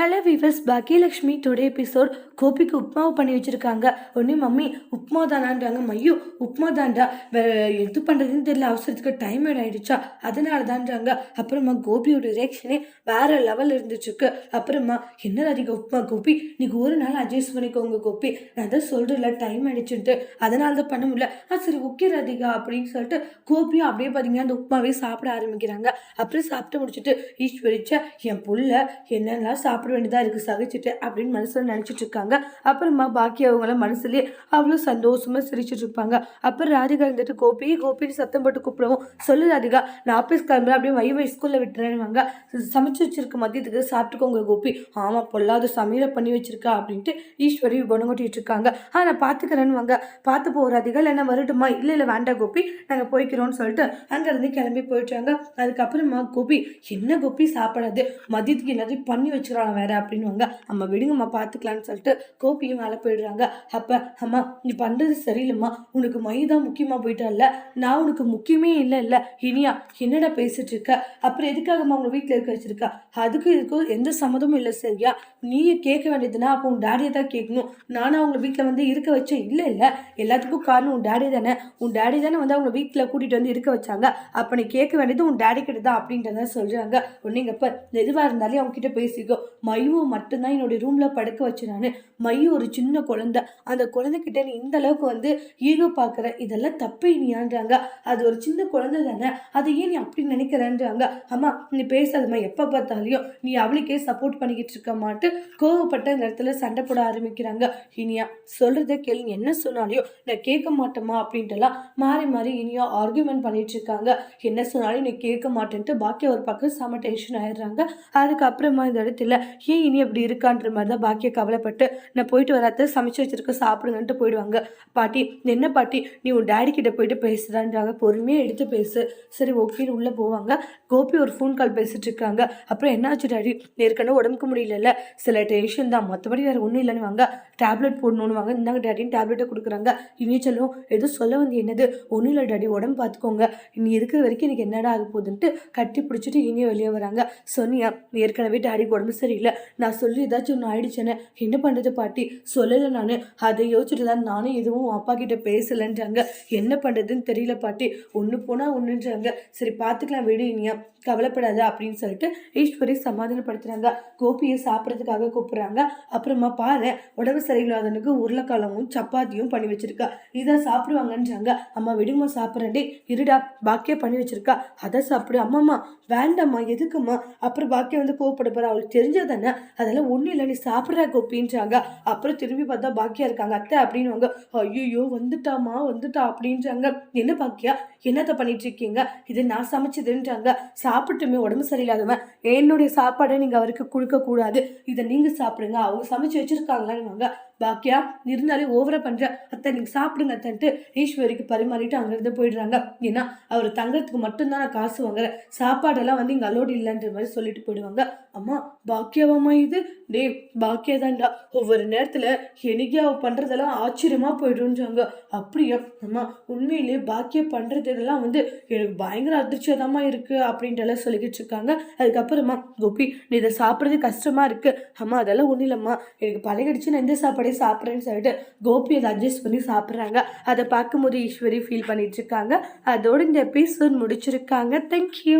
Hello viewers Baakiyalakshmi today episode கோபிக்கு உப்மாவை பண்ணி வச்சுருக்காங்க. உடனே மம்மி உப்மா தானான்றாங்க. மையோ உப்மா தாண்டா. வேறு எது பண்ணுறதுன்னு தெரியல. அவசரத்துக்கு டைம் ஆகிடுச்சா அதனால தான்றாங்க. அப்புறமா கோபியோட ரியாக்ஷனே வேற லெவல் இருந்துச்சுக்கு. அப்புறமா என்ன அதிக உப்மா கோபி? நீங்க ஒரு நாள் அட்ஜஸ்ட் பண்ணிக்கோங்க கோபி. நான் தான் சொல்கிறேன்ல டைம் ஆகிடுச்சுன்ட்டு அதனால தான் பண்ண முடியல. ஆ சரி ஓகே ராதிகா. அப்படின்னு சொல்லிட்டு கோபியும் அப்படியே பார்த்தீங்கன்னா அந்த உப்மாவே சாப்பிட ஆரம்பிக்கிறாங்க. அப்புறம் சாப்பிட்டு முடிச்சுட்டு ஈஸ்வரிச்சா என் புள்ள என்னெல்லாம் சாப்பிட வேண்டியதாக இருக்குது சகிச்சுட்டு அப்படின்னு மனசில் நினச்சிட்டு இருக்காங்க. அப்புறமா பாக்கி அவங்கள மனசுலேயே அவ்வளோ சந்தோஷமாக சிரிச்சிட்டு இருப்பாங்க. அப்புறம் ராதிகா இருந்துட்டு கோபி கோபின்னு சத்தம் போட்டு கூப்பிடுவோம் சொல்லு ராதிகா நான் ஆஃபீஸ் கிளம்புறேன் அப்படியே வைவை ஸ்கூலில் விட்டுறேன்வாங்க சமைச்சு வச்சிருக்க மதியத்துக்கு சாப்பிட்டுக்கோங்க கோபி. ஆமாம் பொல்லாத சமையலை பண்ணி வச்சிருக்கா அப்படின்ட்டு ஈஸ்வரி குணங்கொட்டிட்டு இருக்காங்க. ஆ நான் பார்த்துக்கிறேன்னு வாங்க பார்த்து போகிறாதிகா இல்லை என்ன வரட்டுமா? இல்லை இல்லை வேண்டாம் கோபி நாங்கள் போய்க்கிறோம்னு சொல்லிட்டு அங்கேருந்து கிளம்பி போயிட்டாங்க. அதுக்கப்புறமா கோபி என்ன கோபி சாப்பிடாது. மதியத்துக்கு எல்லாத்தையும் பண்ணி வச்சுக்கிறான் வேற அப்படின்வாங்க அம்மா விடுங்கம்மா பார்த்துக்கலான்னு சொல்லிட்டு கோபியும் மேலே போயிடுறாங்க. அப்போ அம்மா நீ பண்ணுறது சரியில்லைம்மா. உனக்கு மைதா முக்கியமாக போயிட்டால நான் உனக்கு முக்கியமே இல்லை இல்லை இனியா என்னடா பேசிட்டு இருக்க? அப்புறம் எதுக்காகம்மா உங்க வீட்டில் இருக்க வச்சுருக்கா? அதுக்கு இதுக்கும் எந்த சம்மதமும் இல்லை சரியா? நீயே கேட்க வேண்டியதுன்னா அப்போ உன் டேடியை தான் கேட்கணும். நானும் அவங்க வீட்டில் வந்து இருக்க வச்சேன் இல்லை இல்லை எல்லாத்துக்கும் காரணம் உன் டேடி தானே. உன் டேடி தானே வந்து அவங்க வீட்டில் கூட்டிகிட்டு வந்து இருக்க வச்சாங்க. அப்போ நீ கேட்க வேண்டியது உன் டேடி கிட்ட தான் அப்படின்றத சொல்கிறாங்க ஒன்றுங்கப்ப எதுவாக இருந்தாலே அவங்க கிட்ட பேசிக்கோ. மையுவை மட்டும்தான் என்னுடைய ரூமில் படுக்க வச்சு நான் மையு ஒரு சின்ன குழந்தை. அந்த குழந்தைகிட்ட நீ இந்த அளவுக்கு வந்து ஈகோ பார்க்குற? இதெல்லாம் தப்பு இனியான்றாங்க அது ஒரு சின்ன குழந்தை தானே. அதை ஏன் நீ அப்படி நினைக்கிறேன்றாங்க. அம்மா நீ பேசாதம்மா. எப்போ பார்த்தாலையும் நீ அவளுக்கே சப்போர்ட் பண்ணிக்கிட்டு இருக்க மாட்டு கோவப்பட்ட இந்த இடத்துல சண்டை போட ஆரம்பிக்கிறாங்க. இனியா சொல்கிறத கேள்வி என்ன சொன்னாலையும் நான் கேட்க மாட்டோமா அப்படின்ட்டுலாம் மாறி மாறி இனியா ஆர்கியூமெண்ட் பண்ணிட்டு இருக்காங்க. என்ன சொன்னாலும் நீ கேட்க மாட்டேன்ட்டு பாக்கி ஒரு பக்கம் செம டென்ஷன் ஆயிடுறாங்க. அதுக்கப்புறமா இந்த இடத்துல ஏன் இனி அப்படி இருக்கான்ற மாதிரி தான் பாக்கிய கவலைப்பட்டு நான் போயிட்டு வராத சமைச்சு வச்சிருக்க சாப்பிடுங்கன்ட்டு போயிடுவாங்க. பாட்டி என்ன பாட்டி நீ உன் டேடி கிட்ட போயிட்டு பேசுறான்றாங்க. பொறுமையாக எடுத்து பேசு. சரி ஓகேன்னு உள்ளே போவாங்க. கோபி ஒரு ஃபோன் கால் பேசிட்டு இருக்காங்க அப்புறம் என்னாச்சு டேடி ஏற்கனவே உடம்புக்கு முடியல சில டென்ஷன் தான். மற்றபடி வேறு ஒன்றும் இல்லைன்னு வாங்க. டேப்லெட் போடணும்னு வாங்க இந்தாங்க டேடின்னு டேப்லெட்டை கொடுக்குறாங்க. இனிச்சலும் எதுவும் சொல்ல வந்து என்னது? ஒன்றும் இல்லை டேடி உடம்பு பார்த்துக்கோங்க நீ இருக்கிற வரைக்கும் எனக்கு என்னடா ஆக போகுதுன்ட்டு கட்டி பிடிச்சிட்டு இனியும் வெளியே வராங்க. சொன்னியா ஏற்கனவே டேடி உடம்பு இல்லை நான் சொல்லி ஏதாச்சும் ஒன்று ஆயிடுச்சேன்னு. என்ன பண்ணுறது பாட்டி? சொல்லலை நான். அதை யோசிச்சுட்டு தான் நானும் எதுவும் அப்பா கிட்ட பேசலைன்றாங்க. என்ன பண்ணுறதுன்னு தெரியல பாட்டி. ஒன்று போனால் ஒன்றுன்றாங்க சரி பார்த்துக்கலாம் விடு இனியா. கவலைப்படாத அப்படின்னு சொல்லிட்டு ஈஸ்வரி சமாதானப்படுத்துகிறாங்க கோபியை சாப்பிட்றதுக்காக கூப்பிட்றாங்க. அப்புறமா பாரு உடம்பு சரியில்லாதனுக்கு உருளைக்கிழங்கும் சப்பாத்தியும் பண்ணி வச்சிருக்கா. இதை சாப்பிடுவாங்கன்றாங்க. அம்மா விடுமா சாப்பிட்றேன்டே. இருடா பாக்கியா பண்ணி வச்சிருக்கா. அதை சாப்பிடு. அம்மாம்மா வேண்டாம்மா எதுக்கும்மா? அப்புறம் பாக்கியா வந்து கோவப்பட போகிறா அவளுக்கு தானே? அதெல்லாம் ஒன்றும் இல்லை நீ சாப்பிட்றா கோப்பின்றாங்க அப்புறம் திரும்பி பார்த்தா பாக்கியா இருக்காங்க அத்தை அப்படின்னுவாங்க. ஐயோ வந்துட்டாமா வந்துட்டா அப்படின்றாங்க. என்ன பாக்கியா? என்னத்தை பண்ணிட்டு இருக்கீங்க இது நான் சமைச்சதுன்றாங்க. சாப்பிட்டுமே உடம்பு சரியில்லாதவன். என்னுடைய சாப்பாடை நீங்கள் அவருக்கு கொடுக்கக்கூடாது. இதை நீங்கள் சாப்பிடுங்க. அவங்க சமைச்சு வச்சிருக்காங்களான்னு பாக்கியா இருந்தாலே ஓவரா பண்ற அத்தை நீங்க சாப்பிடுங்க அத்தன்ட்டு ஈஸ்வரிக்கு பரிமாறிட்டு அங்கிருந்து போயிடுறாங்க. ஏன்னா அவர் தங்கறதுக்கு மட்டும்தான் நான் காசு வாங்குறேன் சாப்பாடெல்லாம் வந்து இங்க அலோடு இல்லைன்ற மாதிரி சொல்லிட்டு போயிடுவாங்க. அம்மா பாக்கியாவாம்மா இது? டே பாக்கியா தான்டா. ஒவ்வொரு நேரத்துல எனக்கு அவ பண்றதெல்லாம் ஆச்சரியமா போயிடும்ன்றாங்க. அப்படியா? அம்மா உண்மையிலேயே பாக்கியா பண்றதெல்லாம் வந்து எனக்கு பயங்கர அதிர்ச்சியதாம்மா இருக்கு அப்படின்ட்டு எல்லாம் சொல்லிக்கிட்டு இருக்காங்க. அதுக்கப்புறமா கோபி நீ இதை சாப்பிட்றது கஷ்டமா இருக்கு. அம்மா அதெல்லாம் ஒன்றும் இல்லைம்மா. எனக்கு பழகிடுச்சு நான் இந்த சாப்பாடு சாப்பிட்றேன்னு சொல்லிட்டு கோபி அதை அட்ஜஸ்ட் பண்ணி சாப்பிட்றாங்க. அதை பார்க்கும்போது ஈஸ்வரி ஃபீல் பண்ணிட்டு இருக்காங்க. அதோட இந்த எபிசோட் முடிச்சிருக்காங்க. தேங்க்யூ